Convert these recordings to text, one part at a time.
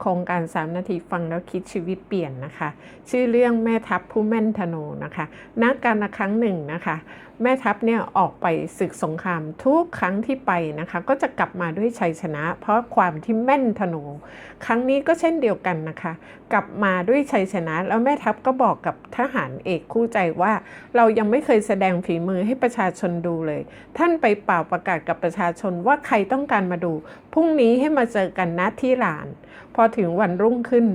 โครงการ 3 นาทีฟังแล้วคิดชีวิตเปลี่ยนนะคะ ชื่อเรื่องแม่ทัพผู้แม่นธนูนะคะนักการละครั้งหนึ่งนะคะ แม่ทัพเนี่ยออกไปศึกสงครามทุกครั้งที่ไปนะคะ ก็จะกลับมาด้วยชัยชนะ เพราะความที่แม่นธนู ครั้งนี้ก็เช่นเดียวกันนะคะ กลับมาด้วยชัยชนะ แล้วแม่ทัพก็บอกกับทหารเอกคู่ใจว่า เรายังไม่เคยแสดงฝีมือให้ประชาชนดูเลย ท่านไปเป่าประกาศกับประชาชนว่าใครต้องการมาดูพรุ่งนี้ให้มาเจอกันนะที่ลานพอถึงวันรุ่งขึ้น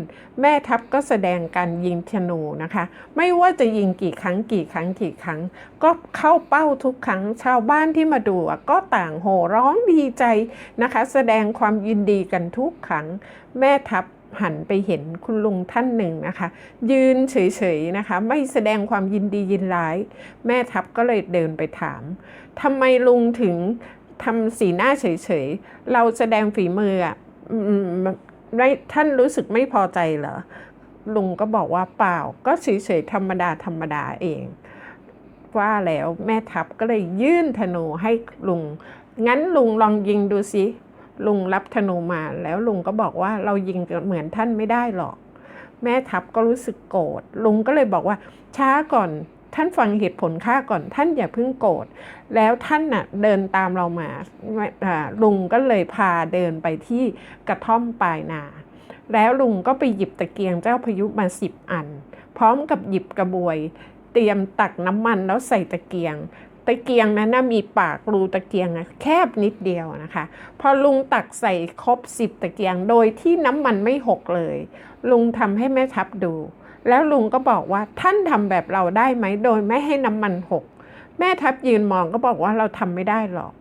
แม่ทัพก็แสดงการยิงธนูนะคะ ไม่ว่าจะยิงกี่ครั้งกี่ครั้งกี่ครั้ง ก็เข้าเป้าทุกครั้งชาวบ้านที่มาดูก็ต่างโห่ร้องดีใจนะคะ แสดงความยินดีกันทุกครั้ง แม่ทัพหันไปเห็นคุณลุงท่านหนึ่งนะคะ ยืนเฉยๆนะคะ ไม่แสดงความยินดียินร้าย แม่ทัพก็เลยเดินไปถามทำไมลุงถึงทำสีหน้าเฉยๆ เราแสดงฝีมืออะ ท่านรู้สึกไม่พอใจเหรอลุงก็บอกว่าเปล่า ก็เฉยๆธรรมดาธรรมดาเอง ว่าแล้วแม่ทัพก็เลยยื่นธนูให้ลุง งั้นลุงลองยิงดูสิ ลุงรับธนูมาแล้วลุงก็บอกว่าเรายิงเหมือนท่านไม่ได้หรอก แม่ทัพก็รู้สึกโกรธลุงก็เลยบอกว่าช้าก่อน ท่านฟังเหตุผลข้าก่อนท่านอย่าเพิ่งโกรธแล้วท่านน่ะเดินตามเรามาลุงก็เลยพาเดินไปที่กระท่อมปลายนา แล้วลุงก็ไปหยิบตะเกียงเจ้าพายุมาสิบอัน พร้อมกับหยิบกระบวย เตรียมตักน้ำมันแล้วใส่ตะเกียงตะเกียงนั้นนะมีปากรูตะเกียงอะแคบนิดเดียวนะคะ พอลุงตักใส่ครบสิบตะเกียงโดยที่น้ำมันไม่หกเลย ลุงทำให้แม่ทัพดู แล้วลุงก็บอกว่าท่านทำแบบเราได้ไหมโดยไม่ให้น้ำมันหก แม่ทัพยืนมองก็บอกว่าเราทำไม่ได้หรอก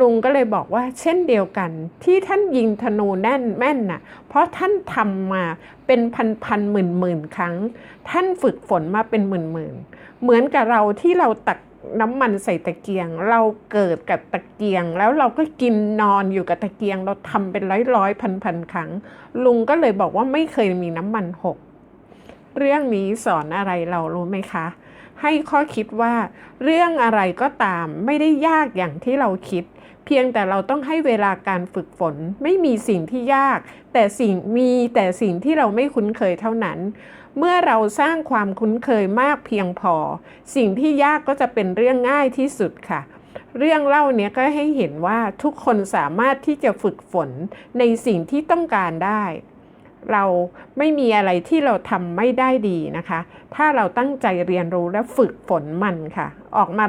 ลุงก็เลยบอกว่าเช่นเดียวกันที่ท่านยิงธนูแน่นแม่นน่ะ เพราะท่านทำมาเป็นพันพันหมื่นหมื่นครั้ง ท่านฝึกฝนมาเป็นหมื่นหมื่นเหมือนกับเราที่เราตักน้ำมันใส่ตะเกียง เราเกิดกับตะเกียง แล้วเราก็กินนอนอยู่กับตะเกียง เราทำเป็นร้อยร้อยพันพันครั้ง ลุงก็เลยบอกว่าไม่เคยมีน้ำมันหก เรื่องนี้สอนอะไรเรารู้ไหมคะ ให้ข้อคิดว่า เรื่องอะไรก็ตามไม่ได้ยากอย่างที่เราคิด เพียงแต่เราต้องให้เวลาการฝึกฝน ไม่มีสิ่งที่ยาก แต่สิ่งมีแต่สิ่งที่เราไม่คุ้นเคยเท่านั้น เมื่อเราสร้างความคุ้นเคยมากเพียงพอ สิ่งที่ยากก็จะเป็นเรื่องง่ายที่สุดค่ะเรื่องเล่าเนี้ยก็ให้เห็นว่าทุกคนสามารถที่จะฝึกฝนในสิ่งที่ต้องการได้ เราไม่มีอะไรที่เราทำไม่ได้ดีนะคะ ถ้าเราตั้งใจเรียนรู้และฝึกฝนมันค่ะ ออกมา